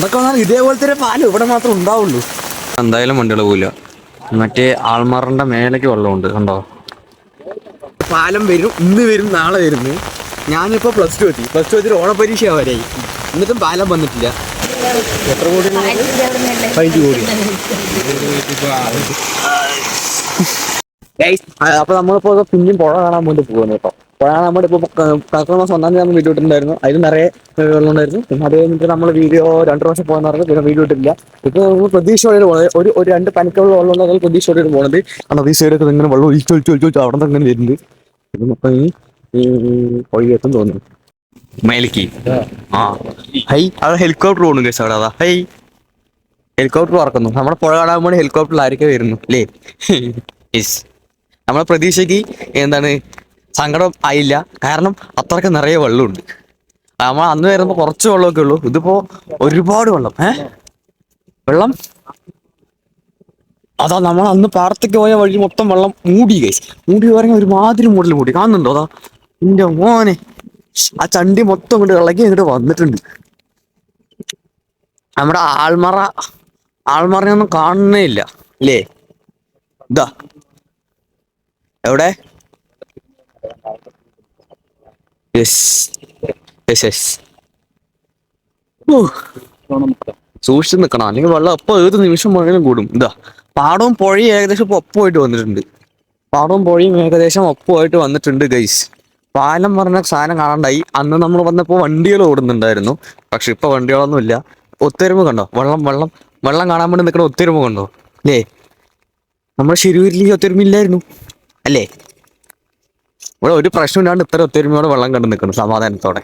എന്തൊക്കെ വന്നാലും ഇതേപോലത്തെ ഒരു പാൽ ഇവിടെ മാത്രം ഉണ്ടാവുള്ളൂ. എന്തായാലും വണ്ടികൾ പോവില്ല. മറ്റേ ആൾമാറിന്റെ മേലേക്ക് വെള്ളമുണ്ട് കണ്ടോ? പാലം വരും ഇന്ന് വരും നാളെ വരുന്നു ഞാനിപ്പോ പ്ലസ് ടു എത്തി. പ്ലസ് ടു എത്തി ഓണപരീക്ഷ വരെയായി എന്നിട്ടും പാലം വന്നിട്ടില്ല. എത്ര കോടി പതിനഞ്ച് കോടി. അപ്പൊ നമ്മളിപ്പോ കുഞ്ഞും പിന്നെയും പുഴ കാണാൻ വേണ്ടി പോകുന്നു കേട്ടോ. പുഴ നമ്മുടെ ഇപ്പൊ കർക്കിടക മാസം ഒന്നാം തീയതി നമ്മൾ വീഡിയോ ഇട്ടിട്ടുണ്ടായിരുന്നു. അതിൽ നിറയെ വെള്ളം ഉണ്ടായിരുന്നു. പിന്നെ അത് കഴിഞ്ഞിട്ട് നമ്മൾ വീഡിയോ രണ്ടു പ്രാവശ്യം പോകാൻ പറഞ്ഞു പിന്നെ വീഡിയോ ഇട്ടില്ല ഇപ്പൊ നമ്മൾ പ്രതീക്ഷയോടെ പോകുന്നത് ഒരു ഒരു രണ്ട് പനിക്കുള്ള വെള്ളം ഉണ്ടെങ്കിൽ പ്രതീക്ഷയോടെ പോകുന്നത് കാരണം ഈ സൈഡൊക്കെ ഇങ്ങനെ വെള്ളം ഒഴിച്ച് ഒഴിച്ച് ഒഴിച്ച് അവിടെ നിന്ന് ഇങ്ങനെ വരുന്നുണ്ട്. ഇത് മൊത്തം ഈ ഒഴുകിയെത്തും തോന്നുന്നു. മേലേക്ക്. ആ. ഹൈ അവിടെ ഹെലികോപ്റ്റർ പോകുന്നു കേസ് അവിടെ. അതാ ഹൈ ഹെലികോപ്റ്റർ പറക്കുന്നു. നമ്മുടെ പുഴ കാണാൻ വേണ്ടി ഹെലികോപ്റ്ററിൽ ആരൊക്കെ വരുന്നു അല്ലേ? യെസ് നമ്മളെ പ്രതീക്ഷയ്ക്ക് എന്താണ് സങ്കടം ആയില്ല. കാരണം അത്രയ്ക്ക് നിറയെ വെള്ളമുണ്ട്. നമ്മൾ അന്ന് വരുമ്പോൾ കുറച്ച് വെള്ളമൊക്കെ ഉള്ളൂ. ഇതിപ്പോ ഒരുപാട് വെള്ളം. ഏ? വെള്ളം? അതാ നമ്മൾ അന്ന് പാടത്തേക്ക് പോയ വഴി മൊത്തം വെള്ളം മൂടി കൈസ് മൂടി പറഞ്ഞ ഒരുമാതിരി മൂടൽ മൂടി. കാണുന്നുണ്ടോ? അതാ. എന്റെ മോനെ. ആ ചണ്ടി മൊത്തം ഇങ്ങോട്ട് ഇളകി ഇങ്ങോട്ട് വന്നിട്ടുണ്ട്. നമ്മുടെ ആൾമറ ആൾമറയൊന്നും കാണുന്നേ ഇല്ല. അല്ലേ ഇതാ. എവിടെ? യെസ് യെസ് യെസ് സൂക്ഷിച്ച് നിൽക്കണം. അല്ലെങ്കിൽ വെള്ളം അപ്പൊ ഏത് നിമിഷം വേണമെങ്കിലും കൂടും. ഇതാ പാടവും പുഴയും ഏകദേശം ഇപ്പൊ ഒപ്പമായിട്ട് വന്നിട്ടുണ്ട്. പാടവും പുഴയും ഏകദേശം ഒപ്പമായിട്ട് വന്നിട്ടുണ്ട് ഗൈസ് പാലം പറഞ്ഞ സാധനം കാണണ്ടായി. അന്ന് നമ്മൾ വന്നപ്പോൾ വണ്ടികൾ ഓടുന്നുണ്ടായിരുന്നു. പക്ഷെ ഇപ്പൊ വണ്ടികളൊന്നും ഇല്ല. ഒത്തൊരുമ കണ്ടോ? വെള്ളം വെള്ളം വെള്ളം കാണാൻ വേണ്ടി നിൽക്കുന്ന ഒത്തൊരുമ കണ്ടോ? അല്ലേ? നമ്മുടെ ശിരൂരിൽ ഈ ഒത്തൊരുമ ഇല്ലായിരുന്നു. അല്ലേ? ഇവിടെ ഒരു പ്രശ്നമില്ലാണ്ട് ഇത്ര ഒത്തൊരുമയോടെ വെള്ളം കണ്ടു നിൽക്കുന്നു സമാധാനത്തോടെ.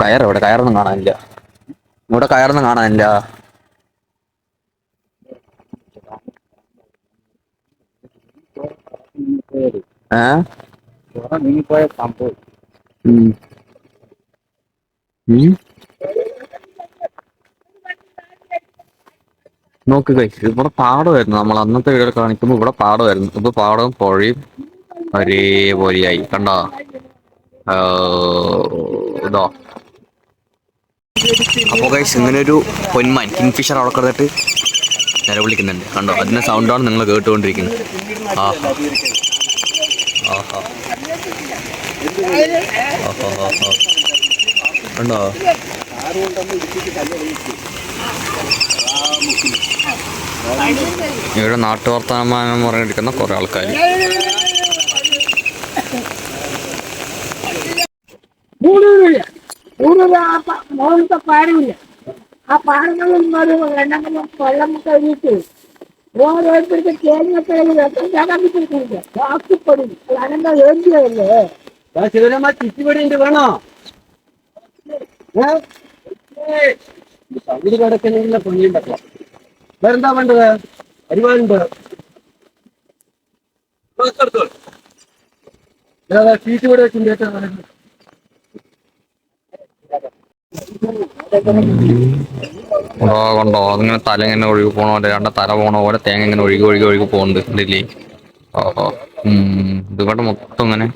കയർ ഇവിടെ കയറൊന്നും കാണാനില്ല. ഇവിടെ കയറൊന്നും കാണാനില്ല. ഏ? നീങ്ങിപ്പോയ സംഭവം. നോക്ക് ഇവിടെ പാടമായിരുന്നു. നമ്മൾ അന്നത്തെ വീഡിയോ കാണിക്കുമ്പോൾ ഇവിടെ പാടമായിരുന്നു. ഇപ്പൊ പാടവും പുഴയും ഒരേപോലെയായി. കണ്ടോ? ഇതോ. അപ്പൊ കഴിച്ച് ഇങ്ങനെ ഒരു പൊന്മാൻ കിങ്ഫിഷർ അവിടെ കിടന്നിട്ട് നിലവിളിക്കുന്നുണ്ട് കണ്ടോ? അതിന്റെ സൗണ്ടാണ് നിങ്ങൾ കേട്ടുകൊണ്ടിരിക്കുന്നത്. ആഹാ. ആഹാ. ആഹാ ആഹാ. കണ്ടോ? ഇവിടെ നാട്ടുവർത്തമാനം പറഞ്ഞിരിക്കുന്ന കുറെ ആൾക്കാർ മൂടൂരില്ല പാടില്ല ആ പാടങ്ങളിൽ എണ്ണമെങ്കിലും വെള്ളം കഴിഞ്ഞിട്ട് ഓരോരുത്തർക്ക് തേങ്ങയൊക്കെ എത്ര ചാടാൻ പറ്റില്ല ബാക്കിപ്പൊടി അനന്ത വേണ്ടിയല്ലേ ശിവരമ്മ ചിറ്റിപടി ഉണ്ട് വേണോ സൗണ്ട് കിടക്കുന്നില്ല പൊന്നിണ്ടല്ലോ വേറെന്താ വേണ്ടത്? അരിവാളുണ്ട് സീറ്റ് ഇവിടെ വെച്ചിട്ടുണ്ട്. കണ്ടോ? അതിങ്ങനെ തല ഇങ്ങനെ ഒഴുകി പോണ പോലെ രണ്ട് തല പോണ പോലെ തേങ്ങ ഇങ്ങനെ ഒഴുകി ഒഴുകി ഒഴുകി പോകുന്നുണ്ട് ഇതില്ലേ ഓഹോ ഇതിവിടെ മൊത്തം ഇങ്ങനെ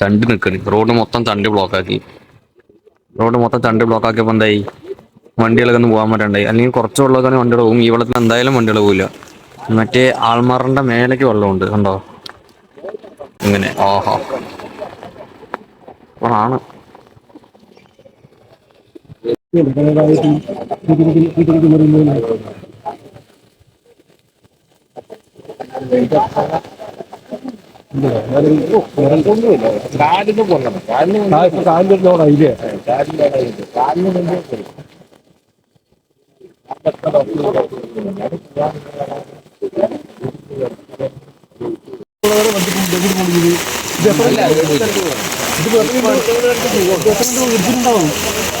ചണ്ടി നിൽക്കണ് റോഡ് മൊത്തം ചണ്ടി ബ്ലോക്ക് ആക്കി. റോഡ് മൊത്തം ചണ്ടി ബ്ലോക്ക് ആക്കിയപ്പോ എന്തായി? വണ്ടികളൊക്കെ ഒന്ന് പോകാൻ പറ്റണ്ടായി. അല്ലെങ്കിൽ കുറച്ച് വെള്ളമൊക്കെ വണ്ടികൾ പോകും. ഈ വെള്ളത്തിൽ എന്തായാലും വണ്ടികൾ പോകില്ല മറ്റേ ആൾമാറിന്റെ മേലേക്ക് വെള്ളമുണ്ട്. കണ്ടോ? ഇങ്ങനെ. ഓഹോ ആണ് കാലിന് കൊല്ലണം കാലിന് കാലിന് കാലിന് കാലിന്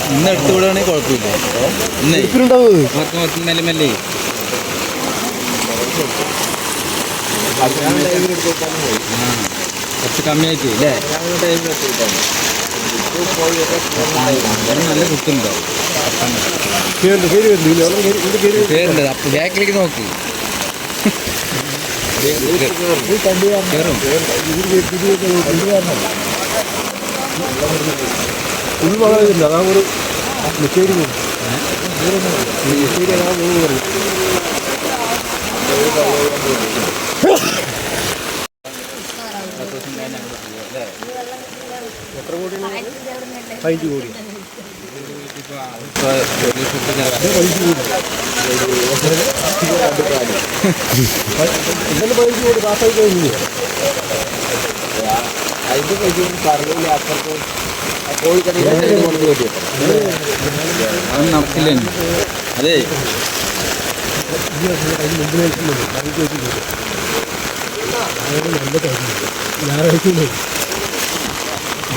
ഇന്ന് എടുത്തു വിടുകയാണെങ്കിൽ കുഴപ്പമില്ല. ഇന്ന്. മൊത്തം മൊത്തം മെല്ലെ മെല്ലെ. കുറച്ച് കമ്മിയായിട്ട് അല്ലേ? നല്ല കുത്തുണ്ടോ പേരുണ്ട് അപ്പൊ ബാക്കിലേക്ക് നോക്ക് വളമില്ല അതാ ഒരു മെറ്റീരിയൽ മെറ്റീരിയൽ അതാ മൂന്ന് പറയും പതിനഞ്ച് കോടി. ഇന്നലെ പതിനഞ്ച് കോടി. പാസ്സായി കഴിഞ്ഞു അതിന്റെ പൈസ പറഞ്ഞില്ല അപ്പുറത്ത് നടക്കില്ല. അതെ ഞായറാഴ്ച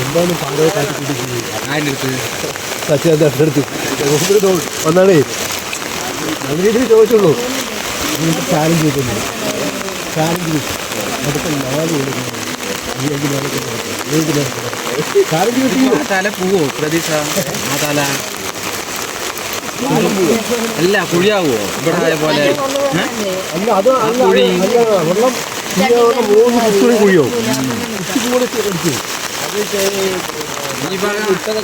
എന്താണ് പാറയെ കാട്ടി പിടിക്കുന്നത് ആരുടെ അടുത്ത്? അടുത്ത്. വന്നാണേ അങ്ങനെ ചോദിച്ചുള്ളൂ. ചാലഞ്ച് കിട്ടുന്നു ചാലഞ്ച് അടുത്ത നാല് കൊടുക്കുന്നത് ചാലഞ്ച് കിട്ടി ആ തല പോവോ? പ്രതീക്ഷ? ആ തല അല്ല കുഴിയാവോ? ഇവിടെ ആയ പോലെ? അല്ല അത് അല്ല കുഴി. വെള്ളം മൂന്ന് കുത്തുണി കുഴിയോ കുത്തി കൂടെ അടിച്ചു ഈ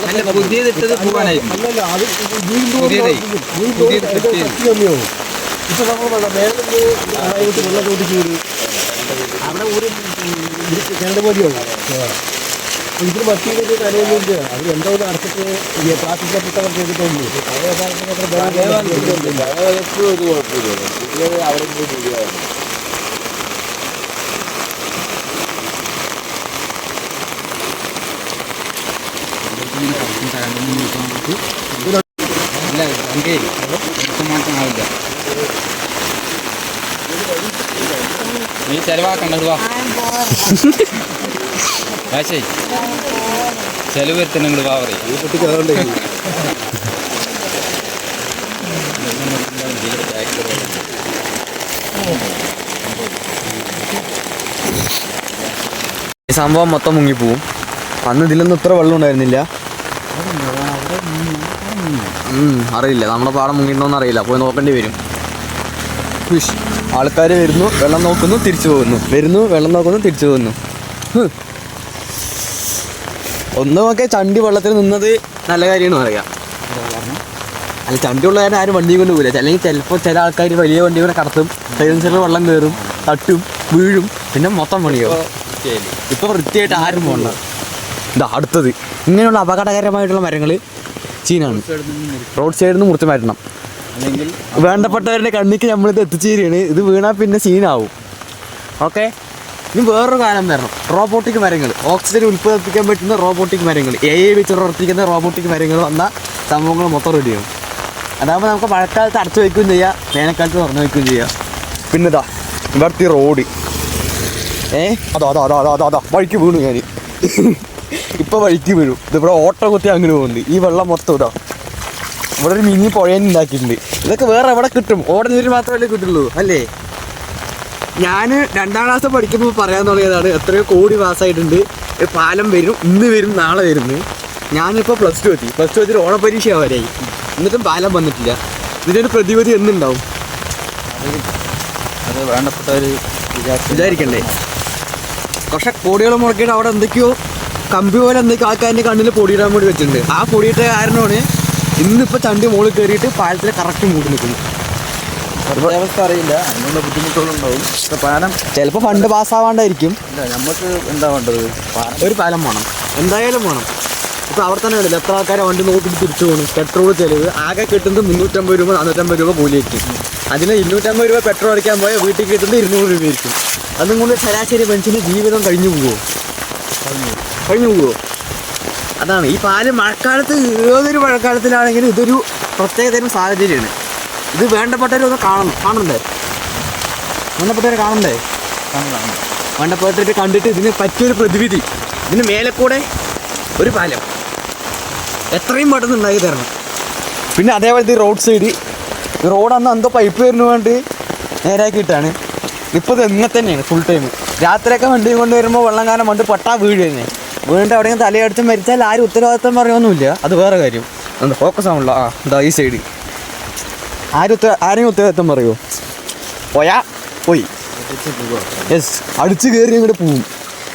അല്ല പുതിയത് ഇട്ടത് പോവാനായിരുന്നു അല്ലല്ല അത് വീണ്ടും പുതിയതേ. പുതിയത് fit ചെയ്തു. തന്നെയോ ഇപ്പൊ നമ്മൾ മേലെ വെള്ളം ചോദിച്ചു അവിടെ ഒരു കിണറ് മതിയാവും ഇതിന് മറ്റൊരു തലയൊന്നുമില്ല അവർ എന്തോ അടച്ചിട്ട് ഈ പ്ലാസ്റ്റിക് കപ്പിട്ടവർ ചെയ്തിട്ടുണ്ട് എപ്പോഴും ഒരു കുഴപ്പമില്ല. അവിടെ നീ ചെലവാക്കണ്ടത് വാശേ ചെലവ് വരുത്തണം നിങ്ങൾ വാ സംഭവം മൊത്തം മുങ്ങിപ്പോവും. അന്ന് ഇതിലൊന്നും ഇത്ര വെള്ളം ഉണ്ടായിരുന്നില്ല. അറിയില്ല. നമ്മുടെ പാടം മുങ്ങിണ്ടോന്ന് അറിയില്ല. പോയി നോക്കേണ്ടി വരും. ഫിഷ് ആൾക്കാർ വരുന്നു വെള്ളം നോക്കുന്നു തിരിച്ചു പോകുന്നു. വരുന്നു വെള്ളം നോക്കുന്നു തിരിച്ചു പോകുന്നു. ഒന്നുമൊക്കെ ചണ്ടി വെള്ളത്തിൽ നിന്നത് നല്ല കാര്യമാണ് പറയാം. അല്ല ചണ്ടി കാര്യം ആരും വണ്ടി കൊണ്ട് പോകില്ല അല്ലെങ്കിൽ ചിലപ്പോൾ ചില ആൾക്കാർ വലിയ വണ്ടി കൂടെ കടത്തും സൈലൻസറിൽ വെള്ളം കയറും തട്ടും വീഴും പിന്നെ മൊത്തം പണിയാവും. ഇപ്പൊ വൃത്തിയായിട്ട് ആരും പോകണ്ട ഇതാ അടുത്തത്. ഇങ്ങനെയുള്ള അപകടകരമായിട്ടുള്ള മരങ്ങൾ ചീനാണ്. റോഡ് സൈഡിൽ നിന്ന് മുറിച്ച് മാറ്റണം. അല്ലെങ്കിൽ വേണ്ടപ്പെട്ടവരുടെ കണ്ണിക്ക് നമ്മളിത് എത്തിച്ചേരുകയാണ്. ഇത് വീണാൽ പിന്നെ സീനാവും. ഓക്കെ ഇനി വേറൊരു കാലം വരണം. റോബോട്ടിക് മരങ്ങൾ. ഓക്സിജൻ ഉൽപ്പാദിപ്പിക്കാൻ പറ്റുന്ന റോബോട്ടിക് മരങ്ങൾ. എ ഐ വെച്ച് പ്രവർത്തിക്കുന്ന റോബോട്ടിക് മരങ്ങൾ വന്ന സംഭവങ്ങൾ മൊത്തം റെഡിയാവും അതാകുമ്പോൾ നമുക്ക് മഴക്കാലത്ത് അടച്ചു വയ്ക്കുകയും ചെയ്യാം. വേനൽക്കാലത്ത് തുറന്നു വയ്ക്കുകയും ചെയ്യാം. പിന്നെ ഇതാ ഇവിടുത്തെ റോഡ് ഏ? അതോ അതോ അതോ അതോ അതോ അതോ. വഴിക്ക് വീണു ഞാൻ ഇപ്പൊ വഴിക്ക് വീണു ഇതിവിടെ ഓട്ടോ കുത്തി അങ്ങനെ പോകുന്നത് ഈ വെള്ളം മൊത്തം ഇതാ. ഇവിടെ ഒരു മിനി പുഴയും ഉണ്ടാക്കിയിട്ടുണ്ട്. ഇതൊക്കെ വേറെ എവിടെ കിട്ടും? ഓടുന്നതിന് മാത്രമല്ലേ കിട്ടുള്ളൂ അല്ലേ? ഞാൻ രണ്ടാം ക്ലാസ് പഠിക്കുമ്പോൾ പറയാൻ തുടങ്ങിയതാണ് എത്രയോ കോടി പാസ്സായിട്ടുണ്ട് ഒരു പാലം വരും ഇന്ന് വരും നാളെ വരുന്നു ഞാനിപ്പോൾ പ്ലസ് ടു എത്തി. പ്ലസ് ടു എത്തി ഓണപരീക്ഷ ആവാനായി. എന്നിട്ടും പാലം വന്നിട്ടില്ല. ഇതിനൊരു പ്രതിവിധി എന്നുണ്ടാവും. അത് വേണ്ടപ്പെട്ടവർ വിചാരിക്കണ്ടേ? പക്ഷെ കോടികൾ മുടക്കിയിട്ട് അവിടെ എന്തൊക്കെയോ കമ്പി പോലെ എന്തൊക്കെയോ കാക്കാന്റെ കണ്ണിൽ പൊടിയിടാൻ വേണ്ടി വെച്ചിട്ടുണ്ട്. ആ പൊടിയിട്ട കാരണമാണ് ഇന്നിപ്പോൾ ചണ്ടി മുകളിൽ കയറിയിട്ട് പാലത്തിൽ കറക്റ്റ് മൂടി നിൽക്കുന്നു അവസ്ഥ അറിയില്ല. അതിനുള്ള ബുദ്ധിമുട്ടുകളുണ്ടാവും. പക്ഷെ പാലം ചിലപ്പോൾ ഫണ്ട് പാസ്സാവാണ്ടായിരിക്കും ഇല്ല നമുക്ക് എന്താ വേണ്ടത്? ഒരു പാലം വേണം. എന്തായാലും വേണം. ഇപ്പൊ അവിടെ തന്നെ കണ്ടില്ല എത്ര ആൾക്കാരെ വണ്ടി നോക്കിയിട്ട് തിരിച്ചു പോകണം പെട്രോൾ ചെലവ്. ആകെ കിട്ടുന്നത് മുന്നൂറ്റമ്പത് രൂപ നാനൂറ്റമ്പത് രൂപ കൂലിയായിരിക്കും. അതിന് ഇരുന്നൂറ്റമ്പത് രൂപ പെട്രോൾ അടിക്കാൻ പോയാൽ വീട്ടിൽ കിട്ടുന്നത് ഇരുന്നൂറ് രൂപയായിരിക്കും. അതും കൊണ്ട് ശരാശരി മനുഷ്യന് ജീവിതം കഴിഞ്ഞു പോകുമോ കഴിഞ്ഞു. പോകുമോ അതാണ് ഈ പാൽ മഴക്കാലത്ത് ഏതൊരു മഴക്കാലത്തിലാണെങ്കിലും ഇതൊരു പ്രത്യേകതരം സാഹചര്യമാണ്. ഇത് വേണ്ടപ്പെട്ടവരൊക്കെ കാണണം. കാണണ്ടേ വേണ്ടപ്പെട്ടവരെ കാണണ്ടേ വേണ്ടപ്പെട്ടവർ കണ്ടിട്ട് ഇതിന് പറ്റിയൊരു പ്രതിവിധി. ഇതിന് മേലെ കൂടെ ഒരു പാലം. എത്രയും പെട്ടെന്ന് ഉണ്ടാക്കി തരണം. പിന്നെ അതേപോലത്തെ ഈ റോഡ് സൈഡ് ഈ റോഡ് അന്ന് എന്തോ പൈപ്പ് വരുന്ന വേണ്ടി നേരാക്കിയിട്ടാണ് ഇപ്പോൾ ഇത് എങ്ങനെ തന്നെയാണ് ഫുൾ ടൈം രാത്രിയൊക്കെ വണ്ടി കൊണ്ട് വരുമ്പോൾ വെള്ളം കാരണം വണ്ടി പട്ടാ വീഴ് തന്നെ വീണിട്ട് അവിടെ തലയടിച്ച് മരിച്ചാൽ ആരും ഉത്തരവാദിത്തം പറയുമൊന്നുമില്ല അത് വേറെ കാര്യം. എന്താ ഫോക്കസ് ആണല്ലോ ആ എന്താ ഈ സൈഡ് ആരും ഉത്തര ആരെയും ഉത്തരവാദിത്തം പറയുമോ പോയാ പോയി. യെസ് അടിച്ച് കയറി ഇങ്ങോട്ട് പോവും.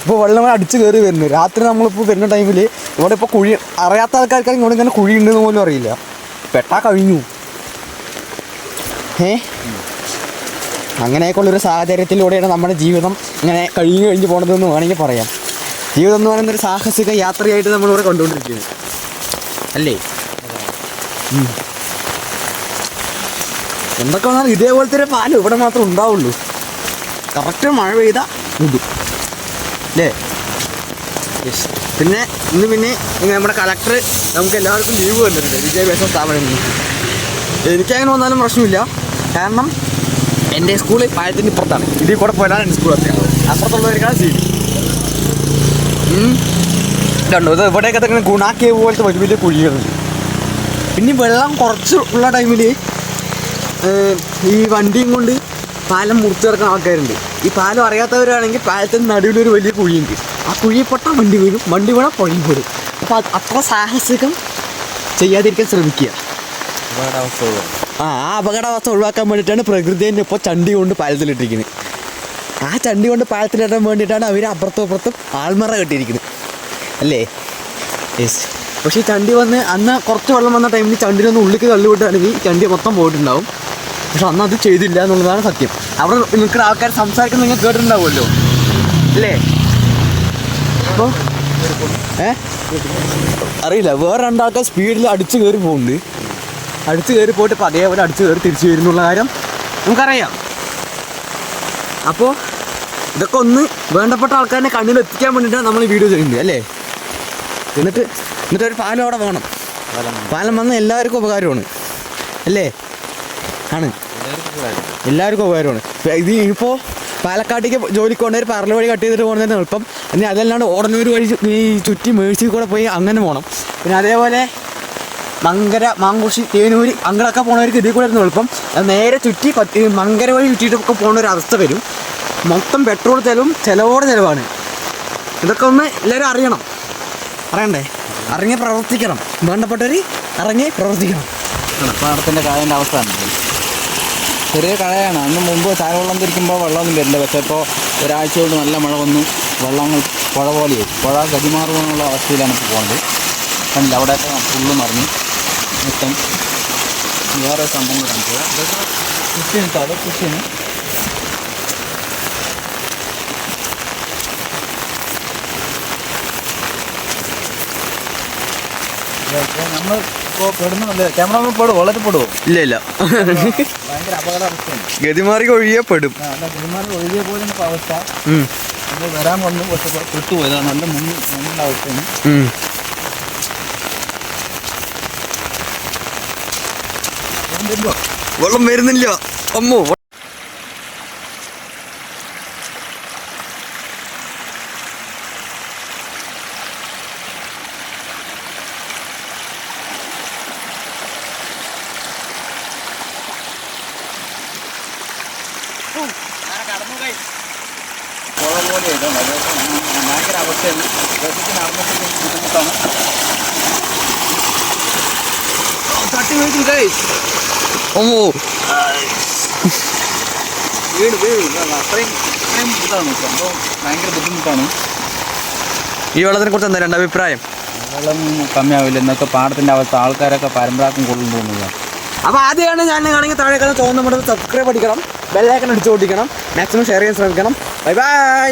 ഇപ്പോൾ വെള്ളം അടിച്ച് കയറി വരുന്നു. രാത്രി നമ്മളിപ്പോൾ വരുന്ന ടൈമിൽ ഇവിടെ ഇപ്പോൾ കുഴി അറിയാത്ത ആൾക്കാർക്ക് ഇവിടെ ഇങ്ങനെ കുഴി ഉണ്ടെന്ന് പോലും അറിയില്ല. പെട്ടാ കഴിഞ്ഞു. ഏ? അങ്ങനെയൊക്കെയുള്ളൊരു സാഹചര്യത്തിലൂടെയാണ് നമ്മുടെ ജീവിതം ഇങ്ങനെ കഴിഞ്ഞു കഴിഞ്ഞ് പോണതെന്ന് വേണമെങ്കിൽ പറയാം. ജീവിതം എന്ന് പറയുന്ന ഒരു സാഹസിക യാത്രയായിട്ട് നമ്മളിവിടെ കൊണ്ടുകൊണ്ടിരിക്കുന്നത് അല്ലേ. എന്തൊക്കെ വന്നാലും ഇതേപോലത്തെ ഒരു പാൽ ഇവിടെ മാത്രം ഉണ്ടാവുള്ളൂ. കറക്റ്റ് മഴ പെയ്ത ഇടും അല്ലേ? പിന്നെ ഇന്ന് പിന്നെ നമ്മുടെ കളക്ടർ നമുക്ക് എല്ലാവർക്കും ലീവ് തന്നിട്ടുണ്ട് വിദ്യാഭ്യാസ സ്ഥാപനങ്ങളിൽ എനിക്കങ്ങനെ വന്നാലും പ്രശ്നമില്ല. കാരണം എന്റെ സ്കൂൾ പാലത്തിന്റെ ഇപ്പുറത്താണ്. ഇതിൽ കൂടെ പോയാലാണ് എന്റെ സ്കൂൾ എത്തുക. അപ്പുറത്തുള്ളവർക്കാണ് സീറ്റ്. കണ്ടോ ഇത് ഇവിടെയൊക്കെ തന്നെ ഗുണാക്കിയ പോലത്തെ വലിയ വലിയ കുഴികളുണ്ട്. പിന്നെ വെള്ളം കുറച്ച് ഉള്ള ടൈമിൽ ഈ വണ്ടിയും കൊണ്ട് പാലം മുറിച്ച് കിടക്കുന്ന ആൾക്കാരുണ്ട്. ഈ പാലം അറിയാത്തവരാണെങ്കിൽ പാലത്തിന് നടുവിലൊരു വലിയ കുഴിയുണ്ട്. ആ കുഴിയിൽ പെട്ടാൽ വണ്ടി വീഴും. വണ്ടി വീണാൽ പുഴയിൽ പോലും അപ്പോൾ അത്ര സാഹസികം ചെയ്യാതിരിക്കാൻ ശ്രമിക്കുക. ആ ആ അപകടാവസ്ഥ ഒഴിവാക്കാൻ വേണ്ടിയിട്ടാണ് പ്രകൃതി തന്നെ ഇപ്പോൾ ചണ്ടി കൊണ്ട് പാലത്തിലിട്ടിരിക്കുന്നത്. ആ ചണ്ടി കൊണ്ട് പാലത്തിലിടാൻ വേണ്ടിയിട്ടാണ് അവർ അപ്പുറത്തും അപ്പുറത്തും ആൾമറ കെട്ടിയിരിക്കുന്നത്. അല്ലേ? യെസ് പക്ഷേ ഈ ചണ്ടി വന്ന് അന്ന് കുറച്ച് വെള്ളം വന്ന ടൈമിൽ ചണ്ടിനൊന്ന് ഉള്ളിക്ക് തള്ളിവിട്ടാണെങ്കിൽ ചണ്ടി മൊത്തം പോയിട്ടുണ്ടാവും. പക്ഷെ അന്ന് അത് ചെയ്തില്ല എന്നുള്ളതാണ് സത്യം. അവിടെ നിൽക്കുന്ന ആൾക്കാർ സംസാരിക്കുന്നത് നിങ്ങൾ കേട്ടിട്ടുണ്ടാവുമല്ലോ. അല്ലേ? അപ്പോൾ ഏ? അറിയില്ല. വേറെ രണ്ടാൾക്കാർ സ്പീഡിൽ അടിച്ച് കയറി പോകുന്നുണ്ട്. അടിച്ച് കയറി പോയിട്ട് ഇപ്പോൾ അതേപോലെ അടിച്ച് കയറി തിരിച്ചു വരുന്നുള്ള കാര്യം നമുക്കറിയാം. അപ്പോൾ ഇതൊക്കെ ഒന്ന് വേണ്ടപ്പെട്ട ആൾക്കാരെ കണ്ണിൽ എത്തിക്കാൻ വേണ്ടിയിട്ടാണ് നമ്മൾ ഈ വീഡിയോ ചെയ്യുന്നത് അല്ലേ? എന്നിട്ട് എന്നിട്ട് ഒരു പാലം അവിടെ വേണം. പാലം വന്ന്. എല്ലാവർക്കും ഉപകാരമാണ് അല്ലേ? ആണ്. എല്ലാവർക്കും ഉപകാരമാണ്. ഇത് ഇപ്പോൾ പാലക്കാട്ടേക്ക് ജോലിക്ക് കൊണ്ടുപോയി പാർല വഴി കട്ട് ചെയ്തിട്ട് പോകുന്നതിന് എളുപ്പം. ഇനി അതല്ലാണ്ട് ഓടനൂർ വഴി ഈ ചുറ്റി മേഴ്സി കൂടെ പോയി അങ്ങനെ പോകണം പിന്നെ അതേപോലെ മങ്കര മാങ്കുശി തേനൂര് അങ്ങനെയൊക്കെ പോണവർക്ക് ഇതിൽ കൂടെ എളുപ്പം. നേരെ ചുറ്റി മങ്കര വഴി ചുറ്റിയിട്ടൊക്കെ പോകുന്ന ഒരു അവസ്ഥ വരും. മൊത്തം പെട്രോൾ ചിലവും ചിലവോടെ ചിലവാണ്. ഇതൊക്കെ ഒന്ന് എല്ലാവരും അറിയണം. അറിയണ്ടേ? ഇറങ്ങി പ്രവർത്തിക്കണം. വേണ്ടപ്പെട്ടവർ ഇറങ്ങി പ്രവർത്തിക്കണം. പാടത്തിന്റെ കായന്റെ അവസ്ഥ ചെറിയ കഴയാണ് അന്ന് മുമ്പ് ചാരവെള്ളം തിരിക്കുമ്പോൾ വെള്ളമൊന്നും വരില്ല. പക്ഷേ ഇപ്പോൾ ഒരാഴ്ച കൊണ്ട് നല്ല മഴ വന്നു. വെള്ളങ്ങൾ പുഴ പോലെയായി. പുഴ ഗതിമാറുമെന്നുള്ള അവസ്ഥയിലാണ് ഇപ്പോൾ പോകുന്നത് കണ്ടില്ല? അവിടെയൊക്കെ ഫുള്ള് മറിഞ്ഞു. മൊത്തം. വേറെ സംഭവം കാണിക്കുക കൃഷി കൃഷി കൃഷിയാണ് നമ്മൾ ക്യാമറ പെടും ഇല്ല ഇല്ല. ഭയങ്കര ഗതിമാറി ഒഴിയെ പെടും. പോലെ അവസ്ഥ. നമ്മൾ വരാൻ വന്നു പക്ഷെ പെട്ടുപോയതാണ് നല്ല മുന്നിൽ മുന്നിലുള്ള അവസ്ഥയാണ്. വെള്ളം വരുന്നില്ല. അമ്മോ പുഴ പോലെ ഇതുണ്ട് അത് ഭയങ്കര അവസ്ഥയാണ് ബസ്സിന് നടന്നിട്ട് ബുദ്ധിമുട്ടാണ് തട്ടി ഗൈസ് ഓമോ അമ്മോ. വീട് വീട് അത്രയും അത്രയും ഇതാണ് സംഭവം ഭയങ്കര ബുദ്ധിമുട്ടാണ്. ഈ വെള്ളത്തിനെ കുറിച്ച് എന്താ രണ്ട് അഭിപ്രായം? വെള്ളം കമ്മിയാവില്ല. എന്നൊക്കെ പാടത്തിന്റെ അവസ്ഥ. ആൾക്കാരൊക്കെ പരമ്പരാക്കും കൊള്ളും തോന്നുക അപ്പോൾ ആദ്യമാണ് ഞാൻ ആണെങ്കിൽ താഴെ കാണാൻ തോന്നുന്നത് സബ്സ്ക്രൈബ് അടിക്കണം. ബെല്ലൈക്കൺ അടിച്ചു ഓടിക്കണം മാക്സിമം ഷെയർ ചെയ്യാൻ ശ്രമിക്കണം. Bye bye